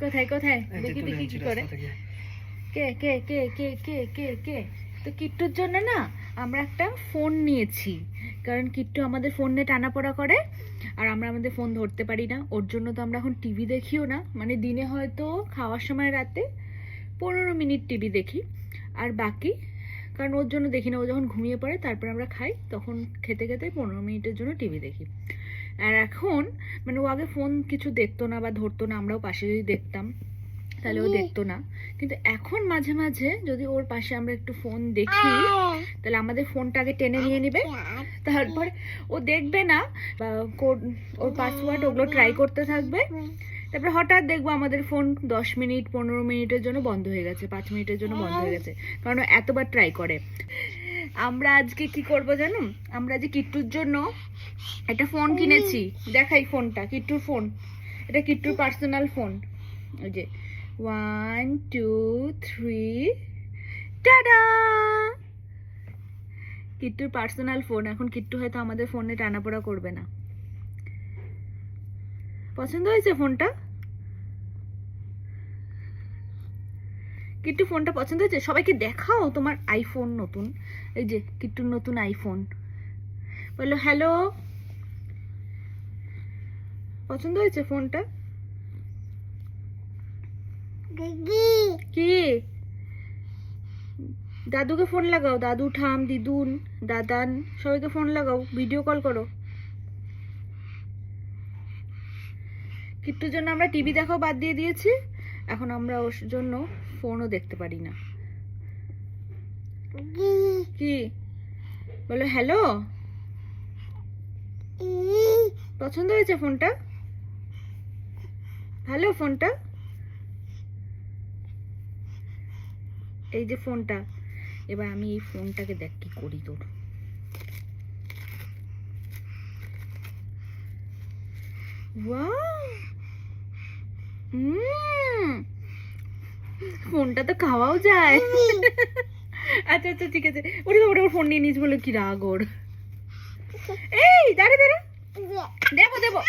কোথায় কোথায়? দেখি দেখি কি করে। কে কে কে কে কে কে কে? তো কিট্টুর জন্য না আমরা একটা ফোন নিয়েছি। কারণ কিট্টু আমাদের ফোন নিয়ে টানাপড়া করে আর আমরা আমাদের ফোন ধরতে পারি না। ওর জন্য তো আমরা এখন টিভি দেখিও না। মানে দিনে হয়তো খাওয়ার সময় রাতে পনেরো মিনিট টিভি দেখি। আর বাকি কারণ ওর জন্য দেখি না। ও যখন ঘুমিয়ে পড়ে তারপর আমরা খাই তখন খেতে খেতে পনেরো মিনিটের জন্য টিভি দেখি। আর এখন মানে ও আগে ফোন কিছু দেখতো না বা ধরতো না আমরাও পাশে যদি দেখতাম তাহলে ও দেখতো না। কিন্তু এখন মাঝে মাঝে যদি ওর পাশে আমরা একটু ফোন দেখি তাহলে আমাদের ফোনটা আগে টেনে নিয়ে নিবে। তারপরে ও দেখবে না ওর পাসওয়ার্ড ওগুলো ট্রাই করতে থাকবে। তারপরে হঠাৎ দেখব আমাদের ফোন দশ মিনিট পনেরো মিনিটের জন্য বন্ধ হয়ে গেছে পাঁচ মিনিটের জন্য বন্ধ হয়ে গেছে। কারণ ও এতবার ট্রাই করে। আমরা আজকে কি করব জানো? আমরা আজকে কিট্টুর জন্য একটা ফোন কিনেছি। দেখাই ফোনটা কিট্টুর ফোন এটা কিট্টুর পার্সোনাল ফোন ওই যে ওয়ান টু থ্রি টাডা কিট্টুর পার্সোনাল ফোন এখন কিট্টু হয়তো আমাদের ফোনে টানাপোড়া করবে না। পছন্দ হয়েছে ফোনটা কিট্টু ফোনটা পছন্দ হয়েছে? সবাইকে দেখাও তোমার আইফোন নতুন। এই যে কিট্টুর নতুন আইফোন বলল হ্যালো পছন্দ হয়েছে ফোনটা? কি? দাদুকে ফোন লাগাও। দাদু ঠাম দিদুন দাদান সবাইকে ফোন লাগাও। ভিডিও কল করো। কিট্টুর জন্য আমরা টিভি দেখাও বাদ দিয়ে দিয়েছি। এখন আমরা ওর জন্য ফোনও দেখতে পারি না। কি? বলো হ্যালো? পছন্দ হয়েছে ফোনটা? ভালো ফোনটা? এই যে ফোনটা। এবার আমি এই ফোনটাকে দেখ কি করি তোর। Wow! উম, ফোনটা তো খাওয়াও যায়। আচ্ছা আচ্ছা ঠিক আছে। ওরে বাবা ওর ফোন নিয়ে নিস বলে কি রাগ ওর। এই দাঁড়া দাঁড়া। দেবো দেবো।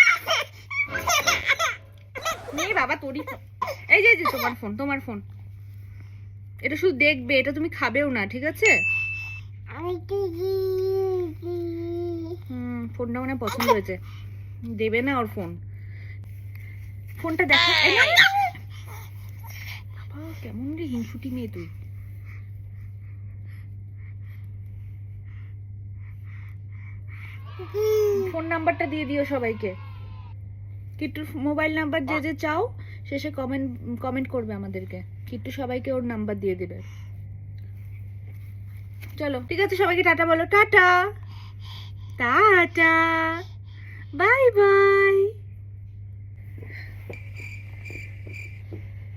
নে বাবা তোরই এই যে তোমার ফোন তোমার ফোন। এটা শুধু দেখবে এটা তুমি খাবেও না ঠিক আছে? হুম ফোনটা মানে পছন্দ হয়েছে। দেবে না ওর ফোন। ফোনটা দেখা। কেমন রে হিংসুটি মেয়ে তুই? ফোন নাম্বারটা দিয়ে দিও সবাইকে। কিট্টুর মোবাইল নাম্বার যে যে চাও শেষে কমেন্ট কমেন্ট করবে আমাদেরকে। কিট্টু সবাইকে ওর নাম্বার দিয়ে দেবে। চলো ঠিক আছে সবাইকে টাটা বলো। টাটা। টাটা। Bye bye.